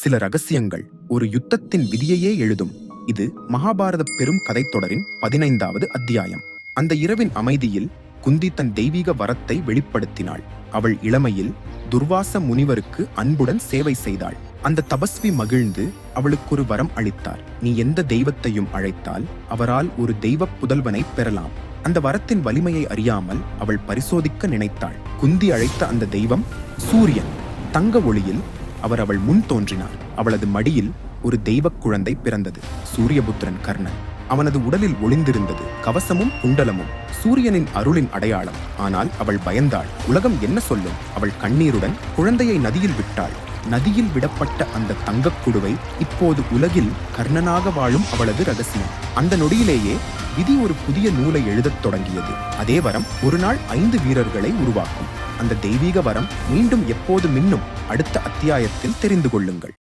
சில ரகசியங்கள் ஒரு யுத்தத்தின் விதியையே எழுதும். இது மகாபாரத பெரும் கதைத்தொடரின் பதினைந்தாவது அத்தியாயம். அந்த இரவின் அமைதியில் குந்தி தன் தெய்வீக வரத்தை வெளிப்படுத்தினாள். அவள் இளமையில் துர்வாச முனிவருக்கு அன்புடன் சேவை செய்தாள். அந்த தபஸ்வி மகிழ்ந்து அவளுக்கு ஒரு வரம் அளித்தார். நீ எந்த தெய்வத்தையும் அழைத்தால் அவரால் ஒரு தெய்வ புதல்வனை பெறலாம். அந்த வரத்தின் வலிமையை அறியாமல் அவள் பரிசோதிக்க நினைத்தாள். குந்தி அழைத்த அந்த தெய்வம் சூரியன். தங்க ஒளியில் அவர் அவள் முன் தோன்றினார் அவளது மடியில் ஒரு தெய்வக் குழந்தை பிறந்தது. சூரியபுத்திரன் கர்ணன். அவனது உடலில் ஒளிந்திருந்தது கவசமும் குண்டலமும். சூரியனின் அருளின் அடையாளம். ஆனால் அவள் பயந்தாள். உலகம் என்ன சொல்லும்? அவள் கண்ணீருடன் குழந்தையை நதியில் விட்டாள். நதியில் விடப்பட்ட அந்த தங்கக் குடுவை இப்போது உலகில் கர்ணனாக வாழும் அவளது ரகசியம். அந்த நொடியிலேயே விதி ஒரு புதிய நூலை எழுதத் தொடங்கியது. அதே வரம் ஒரு நாள் ஐந்து வீரர்களை உருவாக்கும். அந்த தெய்வீக வரம் மீண்டும் எப்போது மின்னும்? அடுத்த அத்தியாயத்தில் தெரிந்து கொள்ளுங்கள்.